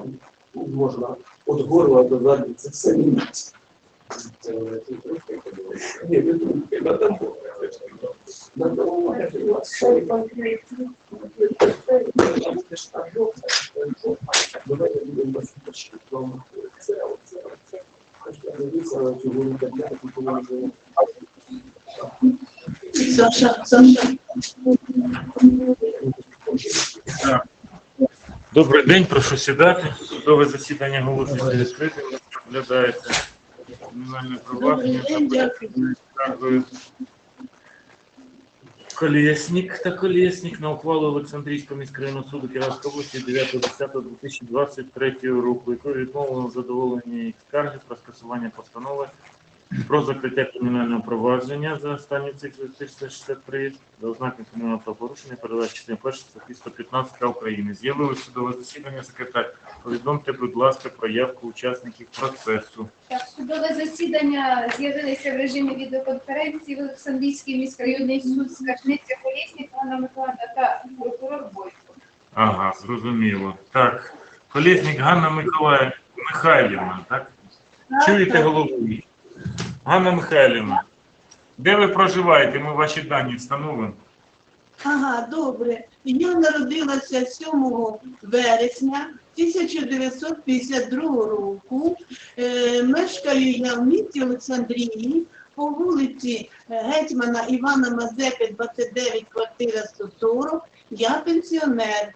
там можна від горла до все міняти. Це тут трохи. Ні, не трохи, на тому. На тому, у вас ще конкретно. Там теж так жовта, так жовта. Давайте будемо безпечні. Вам Це, оце, оце. Аж я дивився на цю гору, так я тут положив. Саша, Саша. Добрий день, прошу сідати. Судове засідання оголошується відкритим. Розглядається кримінальне провадження скаргою Колєснік та Колєснік на ухвалу Олександрійського міськрайонного суду Кіровської області 9.10.2023 року, якою відмовлено в задоволенні їх скарги про скасування постанови про закриття кримінального провадження за останній цикл 363 за ознаки кримінального правопорушення передачі частини 1 статті 115 України. З'явилось судове засідання секретар. Повідомте, будь ласка, про явку учасників процесу. Так, судове засідання з'явилися в режимі відеоконференції в Олександрійський міськрайонний суд Скаржниця Колєснік, Анна Миколаївна та прокурор Бойко. Ага, зрозуміло. Так, Колєснік Ганна Миколаївна Михайлівна, так? Чуєте голову? Ганна Михайлівна, де ви проживаєте? Ми ваші дані встановимо. Ага, добре. Я народилася 7 вересня 1952 року. Е, мешкаю я в місті Олександрії по вулиці Гетьмана Івана Мазепи, 29, квартира 140. Я пенсіонер.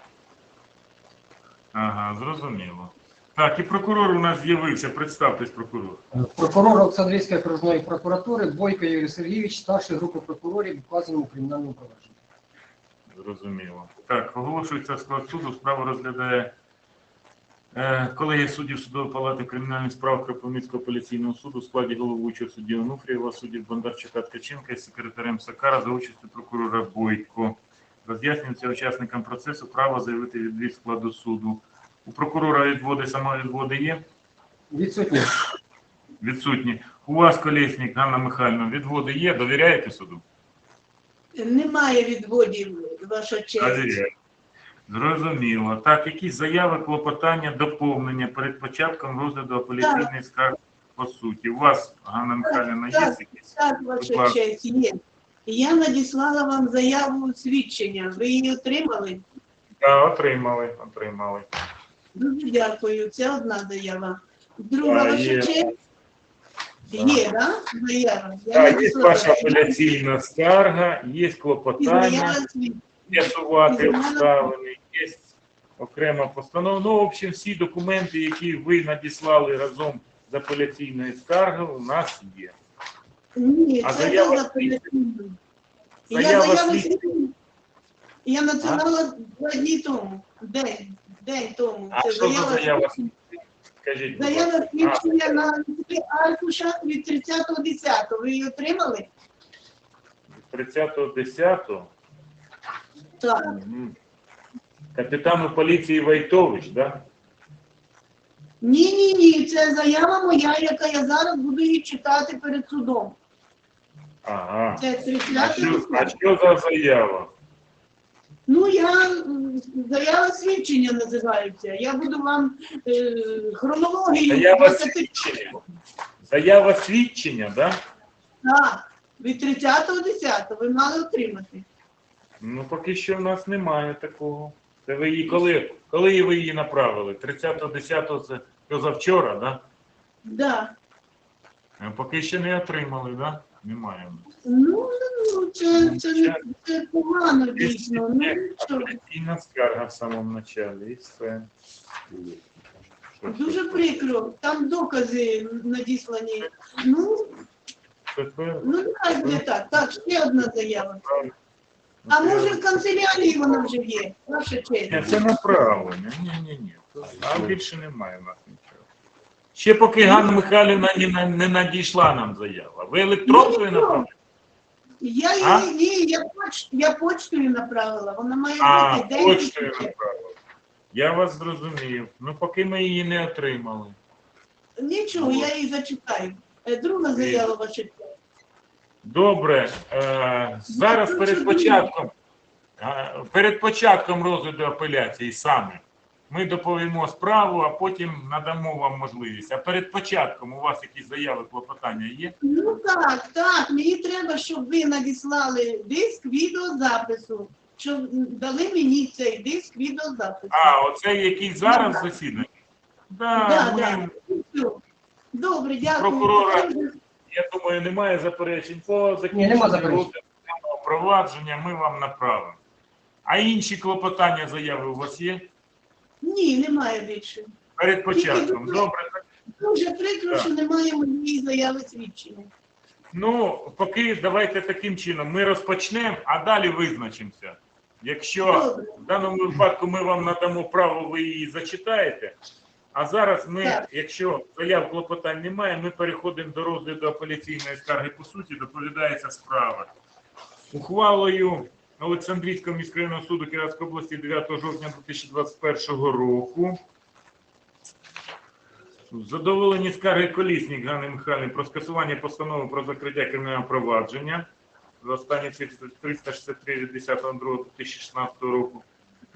Ага, зрозуміло. Так, і прокурор у нас з'явився. Представтесь, прокурор. Прокурор Олександрійської окружної прокуратури Бойко Юрій Сергійович, старший групи прокурорів, вказаному у кримінальному провадженні. Зрозуміло. Так, оголошується склад суду. Справу розглядає е, колегія суддів судової палати кримінальних справ Кропивницького апеляційного суду в складі головуючого судді Онуфрієва, суддів Бондарчука Ткаченка і секретарем Сакара за участю прокурора Бойко. Роз'яснюється учасникам процесу право заявити відвід складу суду. У прокурора відводи, самовідводи є? Відсутні. Відсутні. У вас, колесник, Ганна Михайлівна, відводи є? Довіряєте суду? Немає відводів, ваша честь. Довіряю. Зрозуміло. Так, якісь заяви, клопотання, доповнення перед початком розгляду апеляційної скарги по суті. У вас, Ганна Михайлівна, є Так. якісь? Так, Будь ваша ласка. честь, є. Я надіслала вам заяву свідчення. Ви її отримали? Так, отримали, отримали. Дуже дякую. Це одна заява. Друга А, ваша є. честь. Є, да? Заява. Я Так, є ваша апеляційна скарга, є І клопотання, з'ясувати І обставини, є окрема постанова. Ну, в общем, всі документи, які ви надіслали разом з апеляційною скаргою, у нас є. Ні, А це заява не апеляційна. Я Заява заяву. Я надсилала два дні тому. День. День тому. А Це що за заява. Скажіть. Заява свідчення на листі аркушах від 30.10. Ви її отримали? 30.10 Так. Мгм. капітану поліції Вайтович, да? Ні, ні, ні, це заява моя, яка я зараз буду її читати перед судом. Ага. Це А 30 що, а що за заява? Ну, я заява свідчення називається. Я буду вам е, хронологію. Заява 20 свідчення. Заява свідчення, да? Так, від 30.10 ви мали отримати. Ну, поки що в нас немає такого. Це ви її коли, коли ви її направили? 30.10 це позавчора, да? Да. А Поки ще не отримали, да? Немає. Ну, ну це, це, не- це погано дійсно. Ну, що, Апеляційна скарга в самому началі, і все. Дуже прикро. Там докази надіслані. Ну, ну нехай буде так. Так, ще одна заява. А може в канцелярії вона вже є? Ваша честь. Це направлення. Ні, ні, ні. А більше немає нас нічого. Ще поки Ганна Михайлівна не, не надійшла нам заява. Ви електронкою Ну, направили? Я А? її ні, я, поч, я почтою направила. Вона має А, бути день. почтою направили. Я вас зрозумів. Ну, поки ми її не отримали. Нічого, я її зачитаю. Е, Друга заява ваша. Добре. Е, зараз перед початком, е, перед початком розгляду апеляції саме, Ми доповімо справу, а потім надамо вам можливість. А перед початком у вас якісь заяви клопотання є? Ну так, так, мені треба, щоб ви надіслали диск відеозапису, щоб дали мені цей диск відеозапису. А, оце який зараз засідання? Да, Да, ми, да. Добре, дякую. Прокурора. Я думаю, немає заперечень. По нема заперечень. розгляду даного провадження ми вам направимо. А інші клопотання заяви у вас є? Ні, немає більше. Перед початком. дуже- Добре. Дуже прикро, Так. що немає моєї заяви свідчення. Ну, поки давайте таким чином ми розпочнемо, а далі визначимося. Якщо Добре. в даному випадку ми вам надамо право, ви її зачитаєте. А зараз ми, Так. якщо заяв клопотань немає, ми переходимо до розгляду апеляційної скарги по суті, доповідається справа. Ухвалою Олександрійського міськрайонного суду Кіровської області 9 жовтня 2021 року Задоволені скарги колісник Ганни Михайлівни про скасування постанови про закриття кримінального провадження за останні цифри 363 від 10.02.2016 року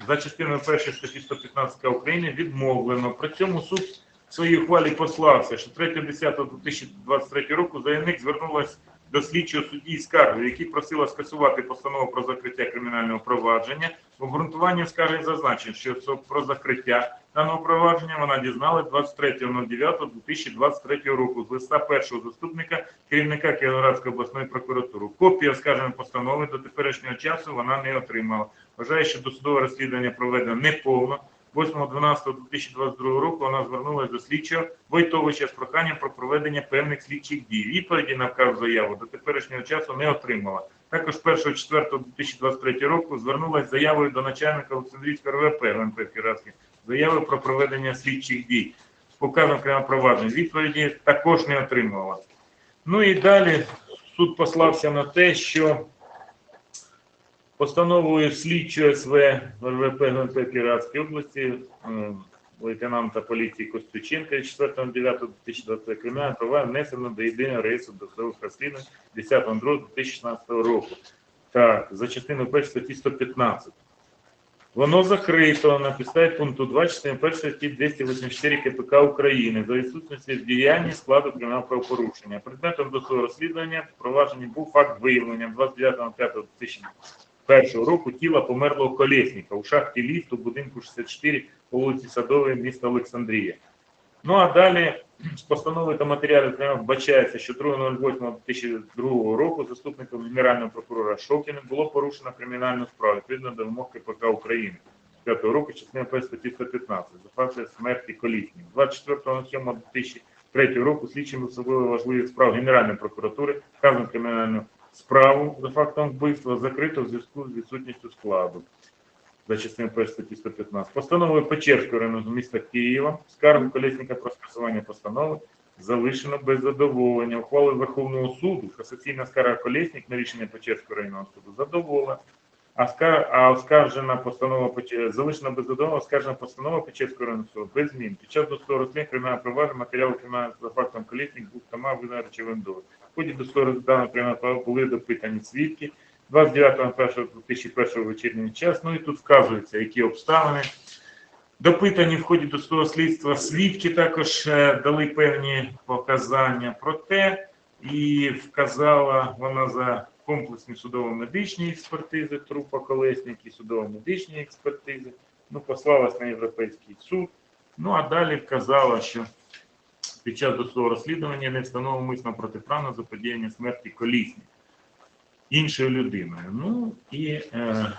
за частиною першої статті 115 України відмовлено. При цьому суд в своїй ухвалі послався, що 3.10.2023 року заявник звернулася до слідчого судді з скаргою, який просила скасувати постанову про закриття кримінального провадження. В обґрунтуванні скарги зазначено, що про закриття даного провадження вона дізналась 23.09.2023 року з листа першого заступника керівника Кіровоградської обласної прокуратури. Копію оскарженої постанови до теперішнього часу вона не отримала. Вважає, що досудове розслідування проведено неповно. 8.12.2022 року вона звернулася до слідчого Войтовича з проханням про проведення певних слідчих дій. Відповіді на вказану заяву до теперішнього часу не отримала. Також 1.4.2023 року звернулася з заявою до начальника Олександрійського РВП ГНП Кіровський заяви про проведення слідчих дій з показом окремого провадження. Відповіді також не отримувала. Ну і далі суд послався на те, що постановою слідчого СВ РВП ГНП Кіровської області лейтенанта поліції Костюченка 4.9.2020 кримінальне права внесено до єдиного реєстру досудових розслідувань 10.02.2016 року. Так, за частиною першої статті 115. Воно закрито на підставі пункту 2 частини 1 статті 284 КПК України за відсутності в діянні складу кримінального правопорушення. Предметом досудового розслідування впровадження був факт виявлення 29.05.2001 року тіла померлого колесника у шахті ліфту будинку 64 по вулиці Садової міста Олександрія. Ну а далі з постанови та матеріалів вбачається, що 2.08.2002 року заступником Генерального прокурора Шокіним було порушено кримінальну справу відповідно до вимог КПК України 5 року, частина 1 статті 115, за фактом смерті колісні. 24.07.2003 року слідчим особливо важливих справ Генеральної прокуратури вказано кримінальну справу за фактом вбивства закрито в зв'язку з відсутністю складу за частиною 1 статті 115. Постановою Печерського району міста Києва скаргу колесника про скасування постанови залишено без задоволення. Ухвалою Верховного суду касаційна скарга колесник на рішення Печерського районного суду задоволена. А, скар... а оскаржена постанова залишена без задоволення, оскаржена постанова Печерського районного суду без змін. Під час досудового розслідування кримінального провадження матеріалу кримінального за фактом колесник був тома видано речовим доводом. В ході досудового розслідування кримінального були допитані свідки, 29.01.2001 вечірній час. Ну і тут вказується, які обставини. Допитані в ході досудового слідства свідки також е, дали певні показання про те, і вказала вона за комплексні судово-медичні експертизи трупа колесники, судово-медичні експертизи. Ну, послалась на Європейський суд. Ну а далі вказала, що під час досудового розслідування не встановлено мисно протиправне заподіяння смерті колісні іншою людиною. Ну і е,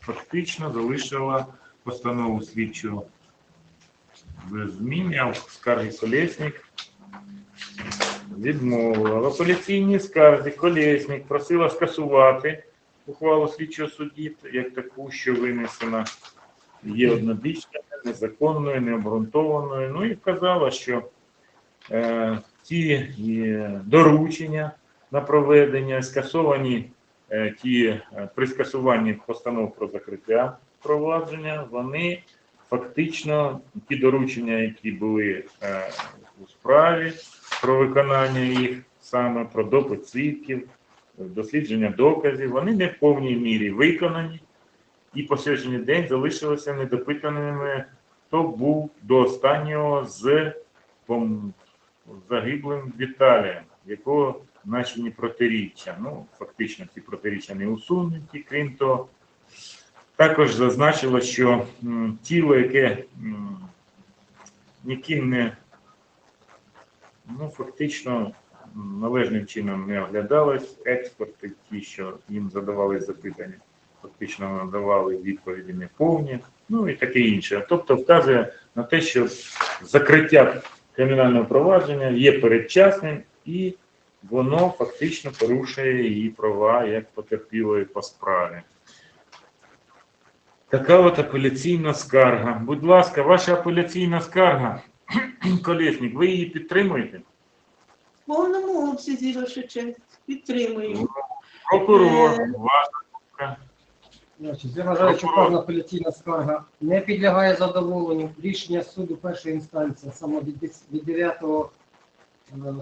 фактично залишила постанову слідчого без змін. Я в скаргі колесник відмовила. В апеляційній скарзі колесник просила скасувати ухвалу слідчого судді як таку, що винесена є однобічною, незаконною, необґрунтованою. Ну і вказала, що ті е, доручення на проведення, скасовані е, ті е, при скасуванні постанов про закриття провадження, вони фактично ті доручення, які були е, у справі про виконання їх, саме про допит свідків, дослідження доказів, вони не в повній мірі виконані. І по сьогоднішній день залишилися недопитаними хто був до останнього з загиблим Віталієм, якого значені протиріччя. Ну, фактично, ці протиріччя не усунуті, крім того. Також зазначило, що м, тіло, яке м, ніким не ну, фактично належним чином не оглядалось. Експерти, ті, що їм задавали запитання, фактично надавали відповіді неповні, ну і таке інше. Тобто вказує на те, що закриття кримінального провадження є передчасним і воно фактично порушує її права як потерпілої по справі. Така от апеляційна скарга. Будь ласка, ваша апеляційна скарга, Колєснік, ви її підтримуєте? В повному обсязі ваша честь. Підтримую. Прокурор, Е. ваша. Значить, я вважаю, що Прокурор. вказана апеляційна скарга не підлягає задоволенню. Рішення суду першої інстанції саме від 9 е,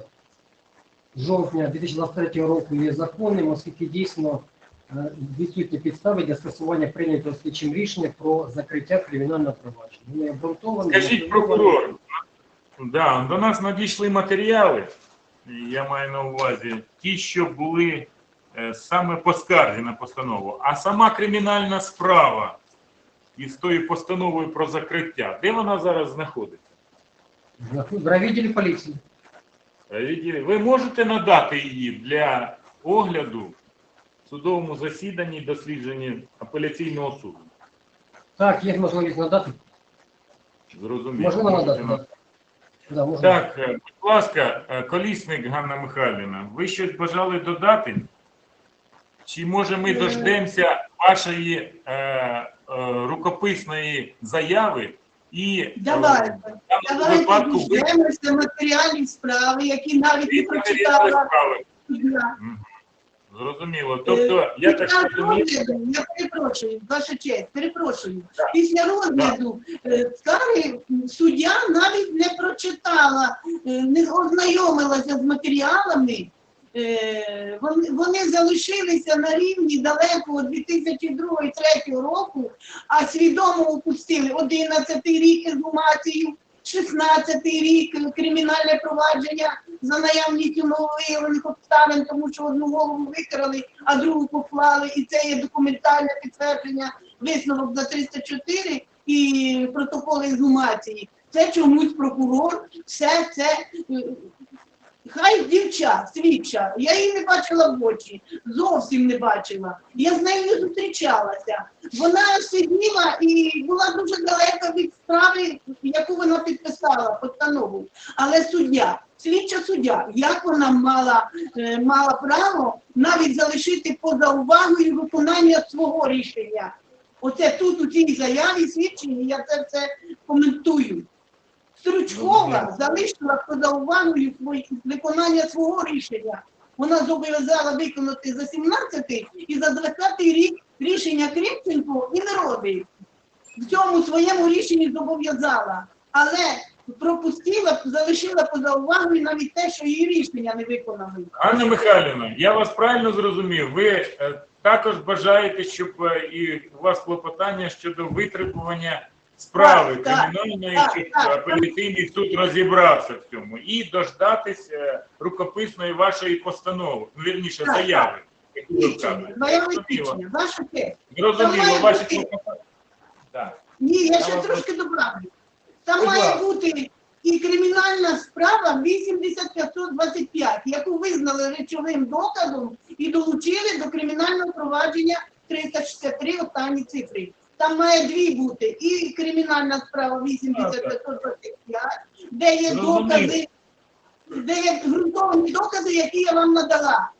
жовтня 2023 року є законним, оскільки дійсно е, відсутні підстави для скасування прийнятого слідчим рішення про закриття кримінального провадження. Вони обґрунтовані. Скажіть, прокурор, да, до нас надійшли матеріали, я маю на увазі, ті, що були саме по скарзі на постанову, а сама кримінальна справа із тою постановою про закриття, де вона зараз знаходиться? В райвідділі поліції. Е, відділі- Ви можете надати її для огляду в судовому засіданні і дослідженні апеляційного суду? Так, є можливість надати. Зрозуміло. Можливо надати. так. Да, можна. Так, е, будь ласка, е, колісник Ганна Михайлівна, ви щось бажали додати? Чи може ми Е. дождемося вашої е, е, рукописної заяви і е, Давайте. Давайте випадку ви діждемося матеріалів справи, які навіть не прочитала справи? Зрозуміло. Тобто, я так Після розумію, розгляду, я перепрошую, ваша честь, перепрошую. Так. Після розгляду е, скарги суддя навіть не прочитала, е, не ознайомилася з матеріалами. Е, Вони, вони залишилися на рівні далекого 2002-2003 року, а свідомо упустили 11 рік ексгумацію, 16 рік кримінальне провадження за наявністю нововиявлених обставин, тому що одну голову викрали, а другу поклали, і це є документальне підтвердження, висновок за 304 і протокол ексгумації. Це чомусь прокурор все це. Хай дівча, свідча, я її не бачила в очі, зовсім не бачила. Я з нею не зустрічалася. Вона сиділа і була дуже далека від справи, яку вона підписала постанову. Але суддя, слідча суддя, як вона мала, е, мала право навіть залишити поза увагою виконання свого рішення. Оце тут у цій заяві свідченні я це все коментую. Стручкова залишила поза увагою виконання свого рішення. Вона зобов'язала виконати за 17 і за 20 рік рішення Кривченко і народи. В цьому своєму рішенні зобов'язала, але пропустила, залишила поза увагою навіть те, що її рішення не виконали. Анна Михайлівна, я вас правильно зрозумів. Ви е, також бажаєте, щоб е, і у вас клопотання щодо витребування справи кримінальної, так, щоб апеляційний суд розібрався в цьому і дождатись е, рукописної вашої постанови, ну, вірніше, Так, заяви. яку ви вказуєте. Зрозуміло. ваша честь. Зрозуміло, ваші клопотання. Так. Ні, я Я ще вас трошки добавлю. Там Будь має ласка. бути і кримінальна справа 8525, яку визнали речовим доказом і долучили до кримінального провадження 363 останні цифри. Там має дві бути. І кримінальна справа 8525, де є докази, де є ґрунтовні докази, які я вам надала.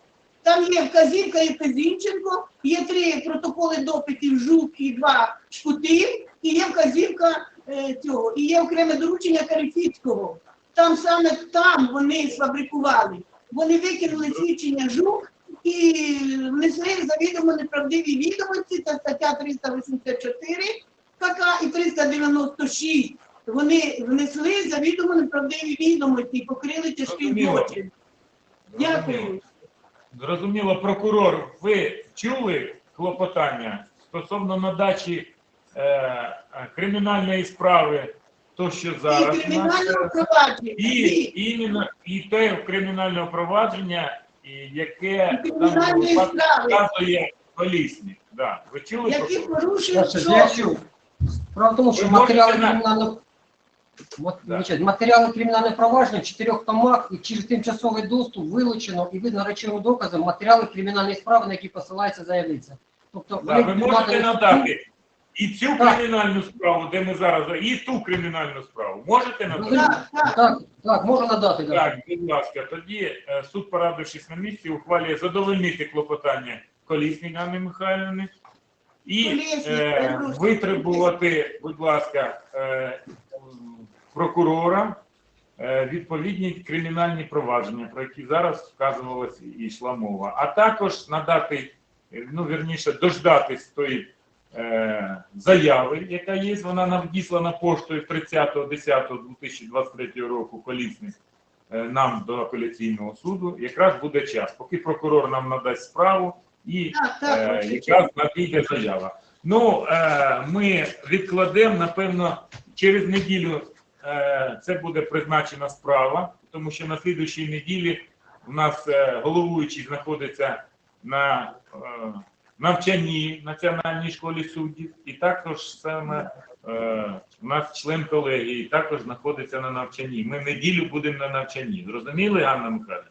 Там є вказівка Єфезінченко, є три протоколи допитів ЖУК і два шкутів, і є вказівка е, цього, і є окреме доручення Карифіцького. Там саме там вони сфабрикували. Вони викинули свідчення ЖУК і внесли завідомо неправдиві відомості, це стаття 384 КК і 396. Вони внесли завідомо неправдиві відомості і покрили тяжкий Зрозуміло. злочин. Дякую. Зрозуміло, прокурор, ви чули клопотання стосовно надачі е, кримінальної справи, то що І зараз у нас, кримінального провадження. і, І іменно, і те кримінальне провадження, і яке вказує колісник. Да. Ви чули які це? порушують я що? чув. Справа в тому, що Ви можете матеріали на- кримінального Мат- Да. значить, матеріали кримінального провадження в чотирьох томах і через тимчасовий доступ вилучено і видно речовим доказом матеріали кримінальної справи, на які посилається заявниця. Тобто Да, ви можете надати і цю кримінальну справу, де ми зараз, і ту кримінальну справу. Можете надати? Так, так. Так, так, можу надати. Да. Так, будь ласка, тоді е, суд, порадившись на місці, ухвалює задовольнити клопотання колісні Ганни Михайлівни і е, витребувати, будь ласка, е, прокурора е, відповідні кримінальні провадження, про які зараз вказувалося і йшла мова, а також надати, ну вірніше, дождатись тої заяви, яка є, вона надіслана поштою 30.10.2023 року колісник е, нам до апеляційного суду, якраз буде час, поки прокурор нам надасть справу і Так, так, е, якраз надійде заява. Ну, е, ми відкладемо, напевно, через неділю е, це буде призначена справа, тому що на слідуючій неділі у нас е, головуючий знаходиться на е, навчанні Національній школі суддів, і також саме е, у нас член колегії також знаходиться на навчанні. Ми в неділю будемо на навчанні. Зрозуміли, Анна Михайлівна?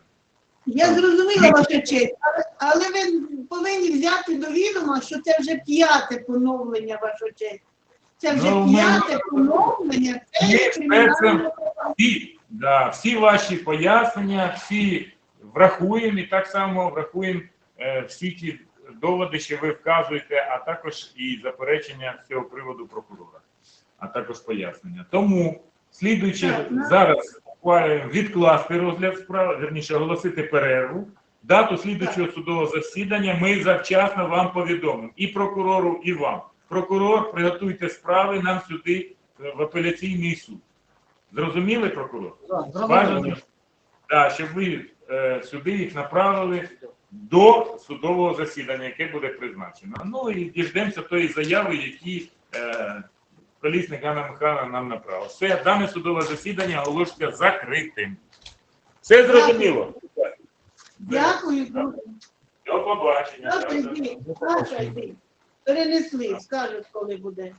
Я зрозуміла ваша честь, але, але ви повинні взяти до відома, що це вже п'яте поновлення, ваша честь. Це вже Ну, ми- п'яте поновлення, це Ні, є це- всі, да, всі ваші пояснення, всі врахуємо і так само врахуємо е, всі ті доводи, що ви вказуєте, а також і заперечення з цього приводу прокурора, а також пояснення. Тому, слідуючи зараз відкласти розгляд справи, верніше оголосити перерву. Дату слідуючого судового засідання ми завчасно вам повідомимо і прокурору, і вам. Прокурор, приготуйте справи нам сюди е, в апеляційний суд. Зрозуміли, прокурор? Да. Бажано, да, щоб ви е, сюди їх направили до судового засідання, яке буде призначено. Ну і діждемося тої заяви, які е, колісник Ганна Михайловна нам направила. Все, дане судове засідання оголошується закритим. Все зрозуміло? Дякую, дуже. До побачення. Завтра йди, завтра йди. Перенесли, скажуть, коли буде.